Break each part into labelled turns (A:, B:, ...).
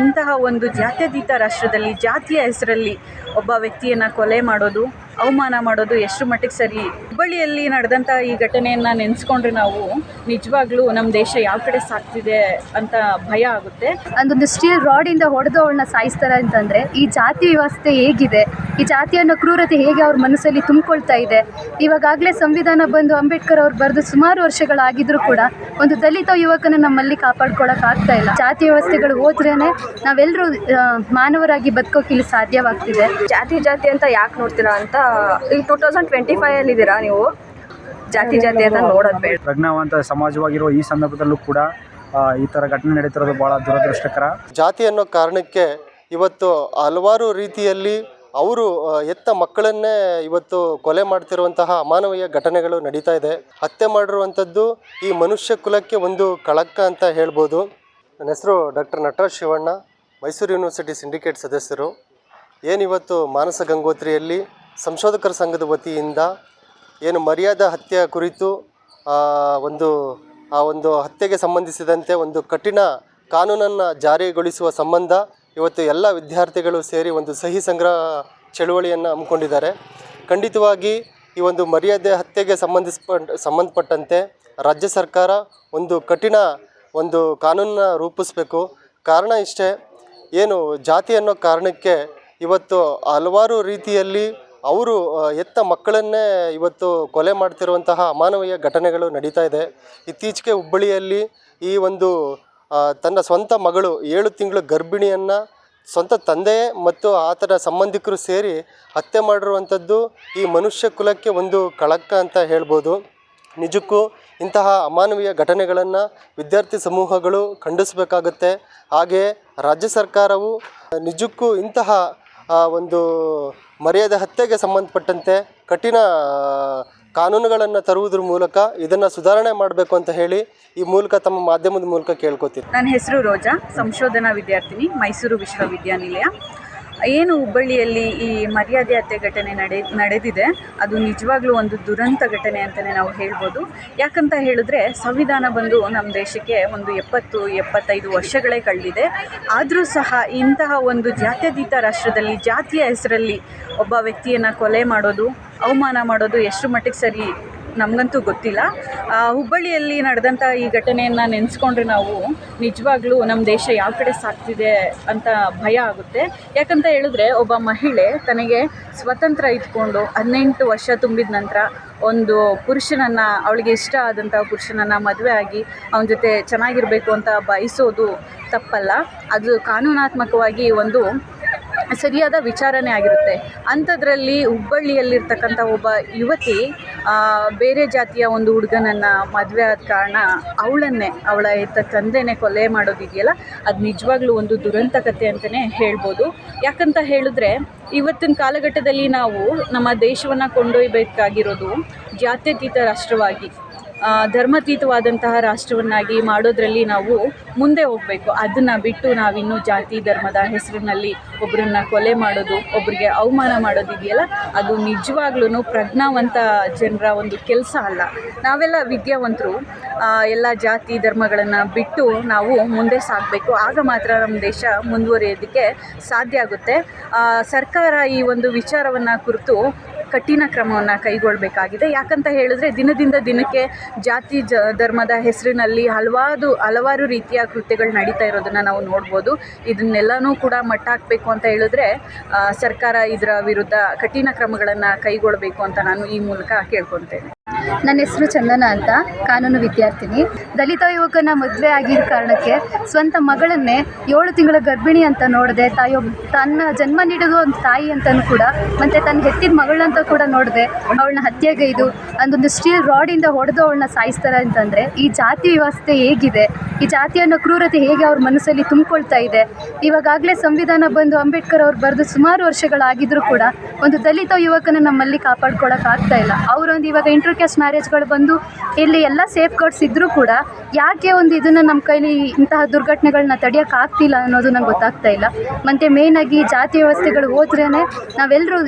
A: ಇಂತಹ ಒಂದು ಜಾತ್ಯತೀತ ರಾಷ್ಟ್ರದಲ್ಲಿ ಜಾತಿಯ ಹೆಸರಲ್ಲಿ ಒಬ್ಬ ವ್ಯಕ್ತಿಯನ್ನು ಕೊಲೆ ಮಾಡೋದು ಅವಮಾನ ಮಾಡೋದು ಎಷ್ಟು ಮಟ್ಟಿಗೆ ಸರಿ? ಹುಬ್ಬಳ್ಳಿಯಲ್ಲಿ ನಡೆದಂಥ ಈ ಘಟನೆಯನ್ನು ನೆನೆಸ್ಕೊಂಡ್ರೆ ನಾವು ನಿಜವಾಗ್ಲೂ ನಮ್ಮ ದೇಶ ಯಾವ ಕಡೆ ಸಾಗ್ತಿದೆ ಅಂತ ಭಯ ಆಗುತ್ತೆ.
B: ಅದೊಂದು ಸ್ಟೀಲ್ ರಾಡಿಂದ ಹೊಡೆದು ಅವಳನ್ನ ಸಾಯಿಸ್ತಾರೆ ಅಂತಂದರೆ ಈ ಜಾತಿ ವ್ಯವಸ್ಥೆ ಹೇಗಿದೆ? ಈ ಜಾತಿ ಅನ್ನೋ ಕ್ರೂರತೆ ಹೇಗೆ ಅವ್ರ ಮನಸ್ಸಲ್ಲಿ ತುಂಬಿಕೊಳ್ತಾ ಇದೆ? ಇವಾಗಾಗಲೇ ಸಂವಿಧಾನ ಬಂದು ಅಂಬೇಡ್ಕರ್ ಅವ್ರು ಬರೆದು ಸುಮಾರು ವರ್ಷಗಳಾಗಿದ್ರೂ ಕೂಡ ಒಂದು ದಲಿತ ಯುವಕನ ನಮ್ಮಲ್ಲಿ ಕಾಪಾಡ್ಕೊಳಕ್ ಆಗ್ತಾ ಇಲ್ಲ. ಜಾತಿ ವ್ಯವಸ್ಥೆಗಳು ಹೋದ್ರೇನೆ ನಾವೆಲ್ಲರೂ ಮಾನವರಾಗಿ ಬದುಕೋಕೆ ಇಲ್ಲಿ ಸಾಧ್ಯವಾಗ್ತಿದೆ.
C: ಜಾತಿ ಜಾತಿ ಅಂತ ಯಾಕೆ ನೋಡ್ತೀರಾ ಅಂತ ಈಗ ಟೂ ತೌಸಂಡ್ ಟ್ವೆಂಟಿ ಫೈವ್ ಅಲ್ಲಿ ಇದ್ದೀರಾ ನೀವು? ಜಾತಿ ಜಾತಿ ಅಂತ ನೋಡೋದು ಬೇಡ.
D: ಪ್ರಜ್ಞಾವಂತ ಸಮಾಜವಾಗಿರುವ ಈ ಸಂದರ್ಭದಲ್ಲೂ ಕೂಡ ಈ ಥರ ಘಟನೆ ನಡೀತಿರೋದು ಭಾಳ ದುರದೃಷ್ಟಕರ.
E: ಜಾತಿ ಅನ್ನೋ ಕಾರಣಕ್ಕೆ ಇವತ್ತು ಹಲವಾರು ರೀತಿಯಲ್ಲಿ ಅವರು ಎತ್ತ ಹೆತ್ತ ಮಕ್ಕಳನ್ನೇ ಇವತ್ತು ಕೊಲೆ ಮಾಡ್ತಿರುವಂತಹ ಅಮಾನವೀಯ ಘಟನೆಗಳು ನಡೀತಾ ಇದೆ. ಹತ್ಯೆ ಮಾಡಿರುವಂಥದ್ದು ಈ ಮನುಷ್ಯ ಕುಲಕ್ಕೆ ಒಂದು ಕಳಕ ಅಂತ ಹೇಳ್ಬೋದು. ನನ್ನ ಹೆಸರು doctor Nataraj Shivanna Mysuru university syndicate ಸದಸ್ಯರು. ಏನಿವತ್ತು ಮಾನಸ ಗಂಗೋತ್ರಿಯಲ್ಲಿ ಸಂಶೋಧಕರ ಸಂಘದ ವತಿಯಿಂದ ಏನು ಮರ್ಯಾದ ಹತ್ಯೆ ಕುರಿತು ಒಂದು, ಆ ಒಂದು ಹತ್ಯೆಗೆ ಸಂಬಂಧಿಸಿದಂತೆ ಒಂದು ಕಠಿಣ ಕಾನೂನನ್ನು ಜಾರಿಗೊಳಿಸುವ ಸಂಬಂಧ ಇವತ್ತು ಎಲ್ಲ ವಿದ್ಯಾರ್ಥಿಗಳು ಸೇರಿ ಒಂದು ಸಹಿ ಸಂಗ್ರಹ ಚಳುವಳಿಯನ್ನು ಹಮ್ಮಿಕೊಂಡಿದ್ದಾರೆ. ಖಂಡಿತವಾಗಿ ಈ ಒಂದು ಮರ್ಯಾದೆ ಹತ್ಯೆಗೆ ಸಂಬಂಧಿಸ ಸಂಬಂಧಪಟ್ಟಂತೆ ರಾಜ್ಯ ಸರ್ಕಾರ ಒಂದು ಕಠಿಣ ಒಂದು ಕಾನೂನನ್ನ ರೂಪಿಸಬೇಕು. ಕಾರಣ ಇಷ್ಟೇ, ಏನು ಜಾತಿ ಅನ್ನೋ ಕಾರಣಕ್ಕೆ ಇವತ್ತು ಹಲವಾರು ರೀತಿಯಲ್ಲಿ ಅವರು ಹೆತ್ತ ಮಕ್ಕಳನ್ನೇ ಇವತ್ತು ಕೊಲೆ ಮಾಡ್ತಿರುವಂತಹ ಅಮಾನವೀಯ ಘಟನೆಗಳು ನಡೀತಾ ಇದೆ. ಇತ್ತೀಚೆಗೆ ಹುಬ್ಬಳ್ಳಿಯಲ್ಲಿ ಈ ಒಂದು ತನ್ನ ಸ್ವಂತ ಮಗಳು ಏಳು ತಿಂಗಳು ಗರ್ಭಿಣಿಯನ್ನು ಸ್ವಂತ ತಂದೆ ಮತ್ತು ಆತನ ಸಂಬಂಧಿಕರು ಸೇರಿ ಹತ್ಯೆ ಮಾಡಿರುವಂಥದ್ದು ಈ ಮನುಷ್ಯ ಕುಲಕ್ಕೆ ಒಂದು ಕಳಂಕ ಅಂತ ಹೇಳ್ಬೋದು. ನಿಜಕ್ಕೂ ಇಂತಹ ಅಮಾನವೀಯ ಘಟನೆಗಳನ್ನು ವಿದ್ಯಾರ್ಥಿ ಸಮೂಹಗಳು ಖಂಡಿಸಬೇಕಾಗುತ್ತೆ. ಹಾಗೆಯೇ ರಾಜ್ಯ ಸರ್ಕಾರವು ನಿಜಕ್ಕೂ ಇಂತಹ ಒಂದು ಮರ್ಯಾದೆ ಹತ್ಯೆಗೆ ಸಂಬಂಧಪಟ್ಟಂತೆ ಕಠಿಣ ಕಾನೂನುಗಳನ್ನು ತರುವುದ್ರ ಮೂಲಕ ಇದನ್ನು ಸುಧಾರಣೆ ಮಾಡಬೇಕು ಅಂತ ಹೇಳಿ ಈ ಮೂಲಕ ತಮ್ಮ ಮಾಧ್ಯಮದ ಮೂಲಕ ಕೇಳ್ಕೊತೀನಿ.
A: ನನ್ನ ಹೆಸರು ರೋಜಾ, ಸಂಶೋಧನಾ ವಿದ್ಯಾರ್ಥಿನಿ, ಮೈಸೂರು ವಿಶ್ವವಿದ್ಯಾನಿಲಯ. ಏನು ಹುಬ್ಬಳ್ಳಿಯಲ್ಲಿ ಈ ಮರ್ಯಾದೆ ಹತ್ಯೆ ಘಟನೆ ನಡೆ ನಡೆದಿದೆ, ಅದು ನಿಜವಾಗ್ಲೂ ಒಂದು ದುರಂತ ಘಟನೆ ಅಂತಲೇ ನಾವು ಹೇಳ್ಬೋದು. ಯಾಕಂತ ಹೇಳಿದ್ರೆ, ಸಂವಿಧಾನ ಬಂದು ನಮ್ಮ ದೇಶಕ್ಕೆ ಒಂದು ಎಪ್ಪತ್ತು, ಎಪ್ಪತ್ತೈದು ವರ್ಷಗಳೇ ಕಳೆದಿದೆ. ಆದರೂ ಸಹ ಇಂತಹ ಒಂದು ಜಾತ್ಯತೀತ ರಾಷ್ಟ್ರದಲ್ಲಿ, ಜಾತಿಯ ಹೆಸರಲ್ಲಿ ಒಬ್ಬ ವ್ಯಕ್ತಿಯನ್ನು ಕೊಲೆ ಮಾಡೋದು, ಅವಮಾನ ಮಾಡೋದು ಎಷ್ಟು ಮಟ್ಟಿಗೆ ಸರಿ ನಮಗಂತೂ ಗೊತ್ತಿಲ್ಲ. ಹುಬ್ಬಳ್ಳಿಯಲ್ಲಿ ನಡೆದಂಥ ಈ ಘಟನೆಯನ್ನು ನೆನೆಸ್ಕೊಂಡ್ರೆ ನಾವು ನಿಜವಾಗ್ಲೂ ನಮ್ಮ ದೇಶ ಯಾವ ಕಡೆ ಸಾಗ್ತಿದೆ ಅಂತ ಭಯ ಆಗುತ್ತೆ. ಯಾಕಂತ ಹೇಳಿದ್ರೆ ಒಬ್ಬ ಮಹಿಳೆ ತನಗೆ ಸ್ವತಂತ್ರ ಇದ್ಕೊಂಡು ಹದಿನೆಂಟು ವರ್ಷ ತುಂಬಿದ ನಂತರ ಒಂದು ಪುರುಷನನ್ನು, ಅವಳಿಗೆ ಇಷ್ಟ ಆದಂಥ ಪುರುಷನನ್ನು ಮದುವೆ ಆಗಿ ಅವನ ಜೊತೆ ಚೆನ್ನಾಗಿರಬೇಕು ಅಂತ ಬಯಸೋದು ತಪ್ಪಲ್ಲ. ಅದು ಕಾನೂನಾತ್ಮಕವಾಗಿ ಒಂದು ಸರಿಯಾದ ವಿಚಾರಣೆ ಆಗಿರುತ್ತೆ. ಅಂಥದ್ರಲ್ಲಿ ಹುಬ್ಬಳ್ಳಿಯಲ್ಲಿರ್ತಕ್ಕಂಥ ಒಬ್ಬ ಯುವತಿ ಬೇರೆ ಜಾತಿಯ ಒಂದು ಹುಡುಗನನ್ನು ಮದುವೆ ಆದ ಕಾರಣ ಅವಳನ್ನೇ, ಅವಳ ಹೆತ್ತ ತಂದೆನೇ ಕೊಲೆ ಮಾಡೋದಿದೆಯಲ್ಲ, ಅದು ನಿಜವಾಗ್ಲೂ ಒಂದು ದುರಂತ ಕಥೆ ಅಂತಲೇ ಹೇಳ್ಬೋದು. ಯಾಕಂತ ಹೇಳಿದ್ರೆ, ಇವತ್ತಿನ ಕಾಲಘಟ್ಟದಲ್ಲಿ ನಾವು ನಮ್ಮ ದೇಶವನ್ನು ಕೊಂಡೊಯ್ಯಬೇಕಾಗಿರೋದು ಜಾತ್ಯತೀತ ರಾಷ್ಟ್ರವಾಗಿ ಧರ್ಮಾತೀತವಾದಂತಹ ರಾಷ್ಟ್ರವನ್ನಾಗಿ ಮಾಡೋದ್ರಲ್ಲಿ ನಾವು ಮುಂದೆ ಹೋಗಬೇಕು. ಅದನ್ನು ಬಿಟ್ಟು ನಾವಿನ್ನೂ ಜಾತಿ ಧರ್ಮದ ಹೆಸರಿನಲ್ಲಿ ಒಬ್ಬರನ್ನ ಕೊಲೆ ಮಾಡೋದು ಒಬ್ಬರಿಗೆ ಅವಮಾನ ಮಾಡೋದಿದೆಯಲ್ಲ, ಅದು ನಿಜವಾಗ್ಲೂ ಪ್ರಜ್ಞಾವಂತ ಜನರ ಒಂದು ಕೆಲಸ ಅಲ್ಲ. ನಾವೆಲ್ಲ ವಿದ್ಯಾವಂತರು ಎಲ್ಲ ಜಾತಿ ಧರ್ಮಗಳನ್ನು ಬಿಟ್ಟು ನಾವು ಮುಂದೆ ಸಾಗಬೇಕು. ಆಗ ಮಾತ್ರ ನಮ್ಮ ದೇಶ ಮುಂದುವರಿಯೋದಕ್ಕೆ ಸಾಧ್ಯ ಆಗುತ್ತೆ. ಸರ್ಕಾರ ಈ ಒಂದು ವಿಚಾರವನ್ನು ಕುರಿತು ಕಠಿಣ ಕ್ರಮವನ್ನು ಕೈಗೊಳ್ಳಬೇಕಾಗಿದೆ ಯಾಕಂತ ಹೇಳಿದ್ರೆ ದಿನದಿಂದ ದಿನಕ್ಕೆ ಜಾತಿ, ಜ, ಧರ್ಮದ ಹೆಸರಿನಲ್ಲಿ ಹಲವಾರು ಹಲವಾರು ರೀತಿಯ ಕೃತ್ಯಗಳು ನಡೀತಾ ಇರೋದನ್ನು ನಾವು ನೋಡ್ಬೋದು. ಇದನ್ನೆಲ್ಲನೂ ಕೂಡ ಮಟ್ಟ ಹಾಕಬೇಕು ಅಂತ ಹೇಳಿದ್ರೆ ಸರ್ಕಾರ ಇದರ ವಿರುದ್ಧ ಕಠಿಣ ಕ್ರಮಗಳನ್ನು ಕೈಗೊಳ್ಳಬೇಕು ಅಂತ ನಾನು ಈ ಮೂಲಕ ಕೇಳ್ಕೊತೇನೆ
B: ನನ್ನ ಹೆಸರು ಚಂದನ ಅಂತ, ಕಾನೂನು ವಿದ್ಯಾರ್ಥಿನಿ. ದಲಿತ ಯುವಕನ ಮದುವೆ ಆಗಿದ್ದ ಕಾರಣಕ್ಕೆ ಸ್ವಂತ ಮಗಳನ್ನೇ ಏಳು ತಿಂಗಳ ಗರ್ಭಿಣಿ ಅಂತ ನೋಡಿದೆ ತಾಯೊಬ್ಬ ತನ್ನ ಜನ್ಮ ನೀಡೋದು ಒಂದು ತಾಯಿ ಅಂತಲೂ ಕೂಡ, ಮತ್ತು ತನ್ನ ಹೆತ್ತಿದ ಮಗಳಂತ ಕೂಡ ನೋಡಿದೆ ಅವಳನ್ನ ಹತ್ಯೆಗೈದು ಅದೊಂದು ಸ್ಟೀಲ್ ರಾಡಿಂದ ಹೊಡೆದು ಅವಳನ್ನ ಸಾಯಿಸ್ತಾರೆ ಅಂತಂದರೆ ಈ ಜಾತಿ ವ್ಯವಸ್ಥೆ ಹೇಗಿದೆ? ಈ ಜಾತಿ ಅನ್ನೋ ಕ್ರೂರತೆ ಹೇಗೆ ಅವ್ರ ಮನಸ್ಸಲ್ಲಿ ತುಂಬಿಕೊಳ್ತಾ ಇದೆ? ಇವಾಗಲೇ ಸಂವಿಧಾನ ಬಂದು ಅಂಬೇಡ್ಕರ್ ಅವ್ರು ಬರೆದು ಸುಮಾರು ವರ್ಷಗಳಾಗಿದ್ರೂ ಕೂಡ ಒಂದು ದಲಿತ ಯುವಕನ ನಮ್ಮಲ್ಲಿ ಕಾಪಾಡ್ಕೊಳಕ್ ಆಗ್ತಾ ಇಲ್ಲ. ಅವರೊಂದು ಇವಾಗ ಇಂಟರ್ ಕ್ಯಾಸ್ಟ್ ಮ್ಯಾರೇಜ್ಗಳು ಬಂದು ಇಲ್ಲಿ ಎಲ್ಲ ಸೇಫ್ ಗಾರ್ಡ್ಸ್ ಇದ್ದರೂ ಕೂಡ ಯಾಕೆ ಒಂದು ಇದನ್ನು ನಮ್ಮ ಕೈಲಿ ಇಂತಹ ದುರ್ಘಟನೆಗಳನ್ನ ತಡೆಯೋಕ್ಕಾಗ್ತಿಲ್ಲ ಅನ್ನೋದು ನಂಗೆ ಗೊತ್ತಾಗ್ತಾ ಇಲ್ಲ. ಮತ್ತು ಮೇಯ್ನಾಗಿ ಜಾತಿ ವ್ಯವಸ್ಥೆಗಳು ಹೋದ್ರೇ ನಾವೆಲ್ಲರೂ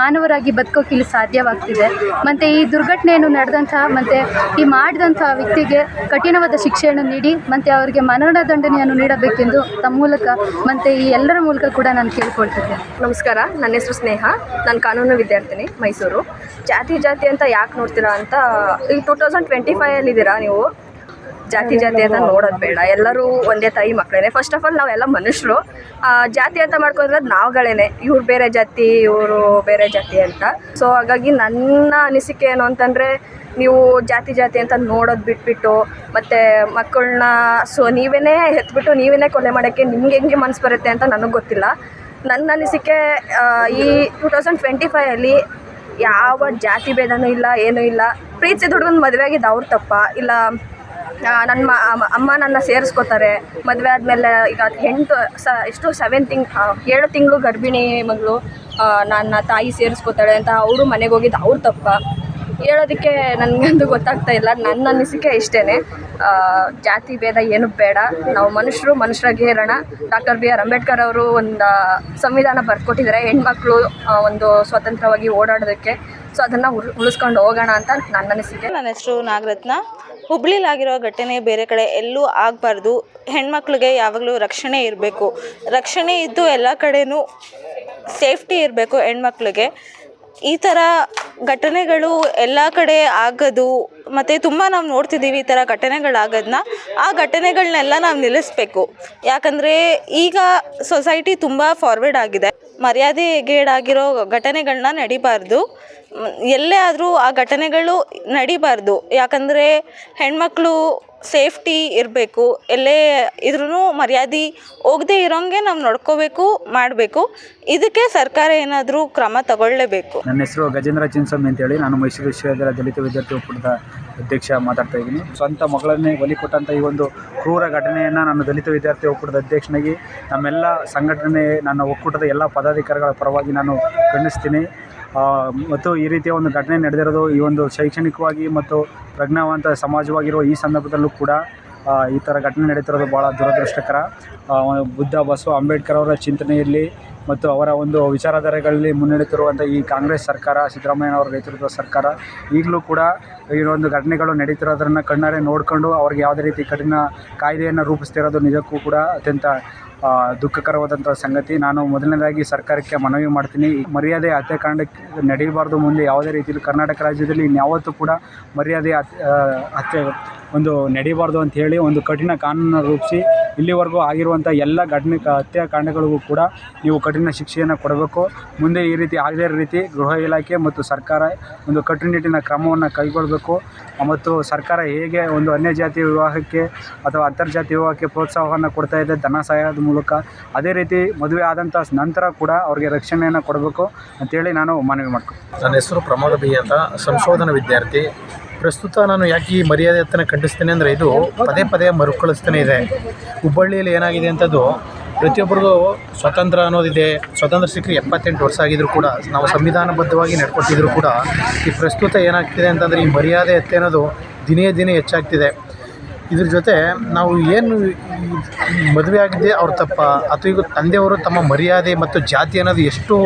B: ಮಾನವರಾಗಿ ಬದುಕೋಕೆ ಇಲ್ಲಿ ಸಾಧ್ಯವಾಗ್ತಿದೆ. ಮತ್ತು ಈ ದುರ್ಘಟನೆಯನ್ನು ನಡೆದಂತಹ ಮತ್ತು ಈ ಮಾಡಿದಂಥ ವ್ಯಕ್ತಿಗೆ ಕಠಿಣವಾದ ಶಿಕ್ಷೆಯನ್ನು ನೀಡಿ, ಮತ್ತು ಅವರಿಗೆ ಮರಣ ದಂಡನೆಯನ್ನು ನೀಡಬೇಕೆಂದು ತಮ್ಮ ಮೂಲಕ, ಮತ್ತು ಈ ಎಲ್ಲರ ಮೂಲಕ ಕೂಡ ನಾನು ಕೇಳ್ಕೊಳ್ತಿದ್ದೆ.
C: ನಮಸ್ಕಾರ, ನನ್ನ ಹೆಸರು ಸ್ನೇಹ. ನಾನು ಕಾನೂನು ವಿದ್ಯಾರ್ಥಿನಿ, ಮೈಸೂರು. ಜಾತಿ ಜಾತಿ ಅಂತ ಯಾಕೆ ನೋಡ್ತೀರಾ ಅಂತ. ಈಗ ಟೂ ತೌಸಂಡ್ ಟ್ವೆಂಟಿ ಫೈವಲ್ಲಿ ಇದ್ದೀರಾ ನೀವು? ಜಾತಿ ಜಾತಿ ಅಂತ ನೋಡೋದು ಬೇಡ. ಎಲ್ಲರೂ ಒಂದೇ ತಾಯಿ ಮಕ್ಕಳೇ ಫಸ್ಟ್ ಆಫ್ ಆಲ್ ನಾವೆಲ್ಲ ಮನುಷ್ಯರು. ಜಾತಿ ಅಂತ ಮಾಡ್ಕೊಂಡ್ರೆ ನಾವುಗಳೇನೆ. ಇವ್ರು ಬೇರೆ ಜಾತಿ, ಇವರು ಬೇರೆ ಜಾತಿ ಅಂತ. ಸೊ ಹಾಗಾಗಿ ನನ್ನ ಅನಿಸಿಕೆ ಏನು ಅಂತಂದರೆ, ನೀವು ಜಾತಿ ಜಾತಿ ಅಂತ ನೋಡೋದು ಬಿಟ್ಬಿಟ್ಟು, ಮತ್ತು ಮಕ್ಕಳನ್ನ ಸೊ ನೀವೇ ಹೆತ್ಬಿಟ್ಟು ನೀವೇ ಕೊಲೆ ಮಾಡೋಕ್ಕೆ ನಿಮ್ಗೆ ಹೆಂಗೆ ಮನಸ್ಸು ಬರುತ್ತೆ ಅಂತ ನನಗೆ ಗೊತ್ತಿಲ್ಲ. ನನ್ನ ಅನಿಸಿಕೆ ಈ ಟೂ ತೌಸಂಡ್ ಟ್ವೆಂಟಿ ಫೈವಲ್ಲಿ ಯಾವ ಜಾತಿ ಭೇದನೂ ಇಲ್ಲ, ಏನೂ ಇಲ್ಲ. ಪ್ರೀತಿಸಿದ ಹುಡುಗನ ಮದುವೆ ಆಗಿದ್ದು ಅವ್ರ ತಪ್ಪ. ಇಲ್ಲ ನನ್ನ ಅಮ್ಮ ನನ್ನ ಸೇರಿಸ್ಕೋತಾರೆ. ಮದುವೆ ಆದಮೇಲೆ ಈಗ ಎಂಟು ಸ, ಎಷ್ಟು ಸೆವೆನ್ ತಿಂಗ್ ಏಳು ತಿಂಗಳು ಗರ್ಭಿಣಿ ಮಗಳು ನನ್ನ ತಾಯಿ ಸೇರಿಸ್ಕೋತಾಳೆ ಅಂತ ಅವರು ಮನೆಗೆ ಹೋಗಿದ್ದು ಅವ್ರ ತಪ್ಪ. ಹೇಳೋದಕ್ಕೆ ನನಗಂತೂ ಗೊತ್ತಾಗ್ತಾ ಇಲ್ಲ. ನನ್ನ ಅನಿಸಿಕೆ ಇಷ್ಟೇ ಜಾತಿ ಭೇದ ಏನು ಬೇಡ. ನಾವು ಮನುಷ್ಯರು ಮನುಷ್ಯರಾಗಿ ಇರೋಣ. ಡಾಕ್ಟರ್ ಬಿ ಆರ್ ಅಂಬೇಡ್ಕರ್ ಅವರು ಒಂದು ಸಂವಿಧಾನ ಬರ್ಕೊಟ್ಟಿದ್ದಾರೆ. ಹೆಣ್ಮಕ್ಳು ಒಂದು ಸ್ವತಂತ್ರವಾಗಿ ಓಡಾಡೋದಕ್ಕೆ. ಸೊ, ಅದನ್ನು ಉಳಿಸ್ಕೊಂಡು ಹೋಗೋಣ ಅಂತ ನನ್ನ ಅನಿಸಿಕೆ.
F: ನನ್ನ ಹೆಸರು ನಾಗರತ್ನ. ಹುಬ್ಳಿಲಾಗಿರೋ ಘಟನೆ ಬೇರೆ ಕಡೆ ಎಲ್ಲೂ ಆಗಬಾರ್ದು. ಹೆಣ್ಮಕ್ಳಿಗೆ ಯಾವಾಗಲೂ ರಕ್ಷಣೆ ಇರಬೇಕು. ರಕ್ಷಣೆ ಇದ್ದು ಎಲ್ಲ ಕಡೆಯೂ ಸೇಫ್ಟಿ ಇರಬೇಕು ಹೆಣ್ಮಕ್ಳಿಗೆ. ಈ ಥರ ಘಟನೆಗಳು ಎಲ್ಲ ಕಡೆ ಆಗೋದು, ಮತ್ತು ತುಂಬ ನಾವು ನೋಡ್ತಿದ್ದೀವಿ ಈ ಥರ ಘಟನೆಗಳಾಗೋದನ್ನ ಆ ಘಟನೆಗಳನ್ನೆಲ್ಲ ನಾವು ನಿಲ್ಲಿಸ್ಬೇಕು. ಯಾಕಂದರೆ ಈಗ ಸೊಸೈಟಿ ತುಂಬ ಫಾರ್ವರ್ಡ್ ಆಗಿದೆ. ಮರ್ಯಾದೆ ಮರ್ಯಾದೆಗೇಡಾಗಿರೋ ಘಟನೆಗಳನ್ನ ನಡಿಬಾರ್ದು. ಎಲ್ಲೇ ಆದರೂ ಆ ಘಟನೆಗಳು ನಡಿಬಾರ್ದು. ಯಾಕಂದರೆ ಹೆಣ್ಮಕ್ಳು ಸೇಫ್ಟಿ ಇರಬೇಕು, ಎಲ್ಲೇ ಇದ್ರೂ ಮರ್ಯಾದೆ ಹೋಗದೆ ಇರೋಂಗೆ ನಾವು ನೋಡ್ಕೋಬೇಕು, ಮಾಡಬೇಕು. ಇದಕ್ಕೆ ಸರ್ಕಾರ ಏನಾದರೂ ಕ್ರಮ ತಗೊಳ್ಳೇಬೇಕು.
D: ನನ್ನ ಹೆಸರು ಗಜೇಂದ್ರ ಚಿನ್ಸ್ವಾಮಿ ಅಂತೇಳಿ ನಾನು ಮೈಸೂರು ವಿಶ್ವವಿದ್ಯಾಲಯ ದಲಿತ ವಿದ್ಯಾರ್ಥಿ ಒಕ್ಕೂಟದ ಅಧ್ಯಕ್ಷ ಮಾತಾಡ್ತಾ ಇದ್ದೀನಿ. ಸ್ವಂತ ಮಗಳನ್ನೇ ಬಲಿ ಕೊಟ್ಟಂಥ ಈ ಒಂದು ಕ್ರೂರ ಘಟನೆಯನ್ನು ನಾನು ದಲಿತ ವಿದ್ಯಾರ್ಥಿ ಒಕ್ಕೂಟದ ಅಧ್ಯಕ್ಷನಾಗಿ ನಮ್ಮೆಲ್ಲ ಸಂಘಟನೆ, ನನ್ನ ಒಕ್ಕೂಟದ ಎಲ್ಲ ಪದಾಧಿಕಾರಿಗಳ ಪರವಾಗಿ ನಾನು ಖಂಡಿಸ್ತೀನಿ. ಮತ್ತು ಈ ರೀತಿಯ ಒಂದು ಘಟನೆ ನಡೆದಿರೋದು ಈ ಒಂದು ಶೈಕ್ಷಣಿಕವಾಗಿ ಮತ್ತು ಪ್ರಜ್ಞಾವಂತ ಸಮಾಜವಾಗಿರುವ ಈ ಸಂದರ್ಭದಲ್ಲೂ ಕೂಡ ಈ ಥರ ಘಟನೆ ನಡೀತಿರೋದು ಭಾಳ ದುರದೃಷ್ಟಕರ. ಬುದ್ಧ ಬಸವ ಅಂಬೇಡ್ಕರ್ ಅವರ ಚಿಂತನೆಯಲ್ಲಿ ಮತ್ತು ಅವರ ಒಂದು ವಿಚಾರಧಾರೆಗಳಲ್ಲಿ ಮುನ್ನಡೆಯುತ್ತಿರುವಂಥ ಈ ಕಾಂಗ್ರೆಸ್ ಸರ್ಕಾರ ಸಿದ್ದರಾಮಯ್ಯನವರ ನೇತೃತ್ವದ ಸರ್ಕಾರ, ಈಗಲೂ ಕೂಡ ಈ ಒಂದು ಘಟನೆಗಳು ನಡೀತಿರೋದನ್ನು ಕಣ್ಣಾರೆ ನೋಡಿಕೊಂಡು ಅವ್ರಿಗೆ ಯಾವುದೇ ರೀತಿ ಕಠಿಣ ಕಾಯ್ದೆಯನ್ನು ರೂಪಿಸ್ತಿರೋದು ನಿಜಕ್ಕೂ ಕೂಡ ಅತ್ಯಂತ ದುಃಖಕರವಾದಂಥ ಸಂಗತಿ. ನಾನು ಮೊದಲನೇದಾಗಿ ಸರ್ಕಾರಕ್ಕೆ ಮನವಿ ಮಾಡ್ತೀನಿ. ಮರ್ಯಾದೆ ಹತ್ಯಾಕಾಂಡ ನಡೀಬಾರ್ದು. ಮುಂದೆ ಯಾವುದೇ ರೀತಿಯಲ್ಲಿ ಕರ್ನಾಟಕ ರಾಜ್ಯದಲ್ಲಿ ಇನ್ಯಾವತ್ತೂ ಕೂಡ ಮರ್ಯಾದೆ ಹತ್- ಹತ್ಯೆ ಒಂದು ನಡೀಬಾರ್ದು ಅಂತ ಹೇಳಿ ಒಂದು ಕಠಿಣ ಕಾನೂನನ್ನು ರೂಪಿಸಿ ಇಲ್ಲಿವರೆಗೂ ಆಗಿರುವಂಥ ಎಲ್ಲ ಘಟನೆ ಹತ್ಯಾಕಾಂಡಗಳಿಗೂ ಕೂಡ ನೀವು ಕಠಿಣ ಶಿಕ್ಷೆಯನ್ನು ಕೊಡಬೇಕು. ಮುಂದೆ ಈ ರೀತಿ ಆಗದೇ ಇರೋ ರೀತಿ ಗೃಹ ಇಲಾಖೆ ಮತ್ತು ಸರ್ಕಾರ ಒಂದು ಕಟ್ಟುನಿಟ್ಟಿನ ಕ್ರಮವನ್ನು ಕೈಗೊಳ್ಳಬೇಕು ಮತ್ತು ಸರ್ಕಾರ ಹೇಗೆ ಒಂದು ಅನ್ಯಜಾತಿ ವಿವಾಹಕ್ಕೆ ಅಥವಾ ಅಂತರ್ಜಾತಿ ವಿವಾಹಕ್ಕೆ ಪ್ರೋತ್ಸಾಹವನ್ನು ಕೊಡ್ತಾ ಇದೆ, ಧನ ಸಹಾಯದ ಮೂಲಕ ಅದೇ ರೀತಿ ಮದುವೆ ಆದಂಥ ನಂತರ ಕೂಡ ಅವ್ರಿಗೆ ರಕ್ಷಣೆಯನ್ನು ಕೊಡಬೇಕು ಅಂತೇಳಿ ನಾನು ಮನವಿ ಮಾಡ್ತೀನಿ
G: ನನ್ನ ಹೆಸರು ಪ್ರಮೋದ ಬಿ ಅಂತ. ಸಂಶೋಧನಾ ವಿದ್ಯಾರ್ಥಿ. ಪ್ರಸ್ತುತ ನಾನು ಯಾಕೆ ಈ ಮರ್ಯಾದೆ ಹತ್ತನ ಖಂಡಿಸ್ತೇನೆ ಅಂದರೆ ಇದು ಪದೇ ಪದೇ ಮರುಕಳಿಸ್ತಾನೆ ಇದೆ. ಹುಬ್ಬಳ್ಳಿಯಲ್ಲಿ ಏನಾಗಿದೆ ಅಂಥದ್ದು ಪ್ರತಿಯೊಬ್ಬರಿಗೂ ಸ್ವತಂತ್ರ ಅನ್ನೋದಿದೆ. ಸ್ವತಂತ್ರ ಸಿಕ್ಕರೆ ಎಪ್ಪತ್ತೆಂಟು ವರ್ಷ ಆಗಿದ್ರು ಕೂಡ, ನಾವು ಸಂವಿಧಾನಬದ್ಧವಾಗಿ ನಡ್ಕೊಟ್ಟಿದ್ರು ಕೂಡ, ಈ ಪ್ರಸ್ತುತ ಏನಾಗ್ತಿದೆ ಅಂತಂದರೆ ಈ ಮರ್ಯಾದೆ ಎತ್ತೆ ಅನ್ನೋದು ದಿನೇ ದಿನೇ ಹೆಚ್ಚಾಗ್ತಿದೆ. ಇದ್ರ ಜೊತೆ ನಾವು ಏನು ಮದುವೆ ಆಗಿದ್ದೆ ಅವ್ರ ತಪ್ಪ, ಅಥವಾ ಈಗ ತಂದೆಯವರು ತಮ್ಮ ಮರ್ಯಾದೆ ಮತ್ತು ಜಾತಿ ಅನ್ನೋದು ಎಷ್ಟು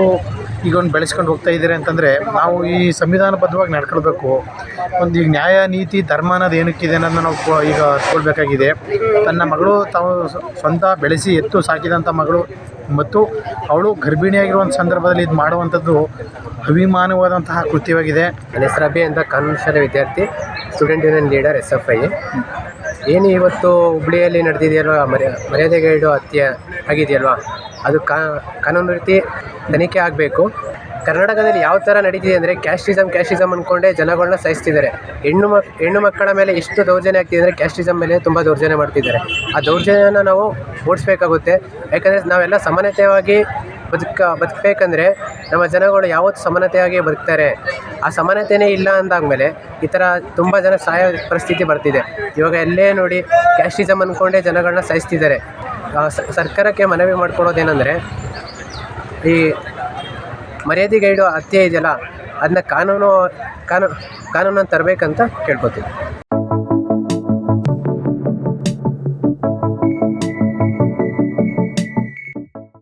G: ಈಗ ಒಂದು ಬೆಳೆಸ್ಕೊಂಡು ಹೋಗ್ತಾ ಇದ್ದಾರೆ ಅಂತಂದರೆ ನಾವು ಈ ಸಂವಿಧಾನಬದ್ಧವಾಗಿ ನಡ್ಕೊಳ್ಬೇಕು. ಒಂದು ಈಗ ನ್ಯಾಯ, ನೀತಿ, ಧರ್ಮ ಅನ್ನೋದು ಏನಕ್ಕಿದೆ ಅನ್ನೋದನ್ನ ನಾವು ಈಗ ತಿಳ್ಕೊಳ್ಬೇಕಾಗಿದೆ. ತನ್ನ ಮಗಳು ತಾವು ಸ್ವಂತ ಬೆಳೆಸಿ ಎತ್ತು ಸಾಕಿದಂಥ ಮಗಳು ಮತ್ತು ಅವಳು ಗರ್ಭಿಣಿಯಾಗಿರುವಂಥ ಸಂದರ್ಭದಲ್ಲಿ ಇದು ಮಾಡುವಂಥದ್ದು ಅಭಿಮಾನವಾದಂತಹ ಕೃತ್ಯವಾಗಿದೆ.
H: ನನ್ನ ಅಭಿ ಅಂತ ಕಾನೂನು ವಿದ್ಯಾರ್ಥಿ student union leader S F I ಏನು ಇವತ್ತು ಹುಬ್ಳಿಯಲ್ಲಿ ನಡೆದಿದೆಯಲ್ವ ಮರ್ಯ, ಮರ್ಯಾದೆಗೈಡು ಹತ್ಯೆ ಆಗಿದೆಯಲ್ವಾ? ಅದು ಕಾನೂನು ರೀತಿ ತನಿಖೆ ಆಗಬೇಕು. ಕರ್ನಾಟಕದಲ್ಲಿ ಯಾವ ಥರ ನಡೀತಿದೆ ಅಂದರೆ ಕ್ಯಾಸ್ಟಿಸಮ್ ಕ್ಯಾಸ್ಟಿಸಮ್ ಅಂದ್ಕೊಂಡೇ ಜನಗಳನ್ನ ಸಾಯಿಸ್ತಿದ್ದಾರೆ ಹೆಣ್ಣು ಮಕ್, ಹೆಣ್ಣು ಮಕ್ಕಳ ಮೇಲೆ ಎಷ್ಟು ದೌರ್ಜನ್ಯ ಆಗ್ತಿದೆ ಅಂದರೆ ಕ್ಯಾಸ್ಟಿಸಮ್ ಮೇಲೆ ತುಂಬ ದೌರ್ಜನ್ಯ ಮಾಡ್ತಿದ್ದಾರೆ. ಆ ದೌರ್ಜನ್ಯನ ನಾವು ಓಡಿಸ್ಬೇಕಾಗುತ್ತೆ. ಯಾಕಂದರೆ ನಾವೆಲ್ಲ ಸಮಾನತೆಯಾಗಿ ಬದುಕ, ಬದುಕಬೇಕಂದ್ರೆ ನಮ್ಮ ಜನಗಳು ಯಾವತ್ತು ಸಮಾನತೆಯಾಗಿ ಬದುಕ್ತಾರೆ. ಆ ಸಮಾನತೆಯೇ ಇಲ್ಲ ಅಂದಾದಮೇಲೆ ಈ ಥರ ತುಂಬ ಜನ ಸಾಯೋ ಪರಿಸ್ಥಿತಿ ಬರ್ತಿದೆ. ಇವಾಗ ಎಲ್ಲೇ ನೋಡಿ ಕ್ಯಾಸ್ಟಿಸಮ್ ಅಂದ್ಕೊಂಡೇ ಜನಗಳನ್ನ ಸಾಯಿಸ್ತಿದ್ದಾರೆ. ಸರ್ಕಾರಕ್ಕೆ ಮನವಿ ಮಾಡ್ಕೊಡೋದೇನೆಂದರೆ ಈ ಮರ್ಯಾದೆಗೈಡು ಹತ್ಯೆ ಇದೆಯಲ್ಲ ಅದನ್ನ ಕಾನೂನು, ಕಾನೂ, ಕಾನೂನನ್ನು ತರಬೇಕಂತ ಕೇಳ್ಕೊತೀನಿ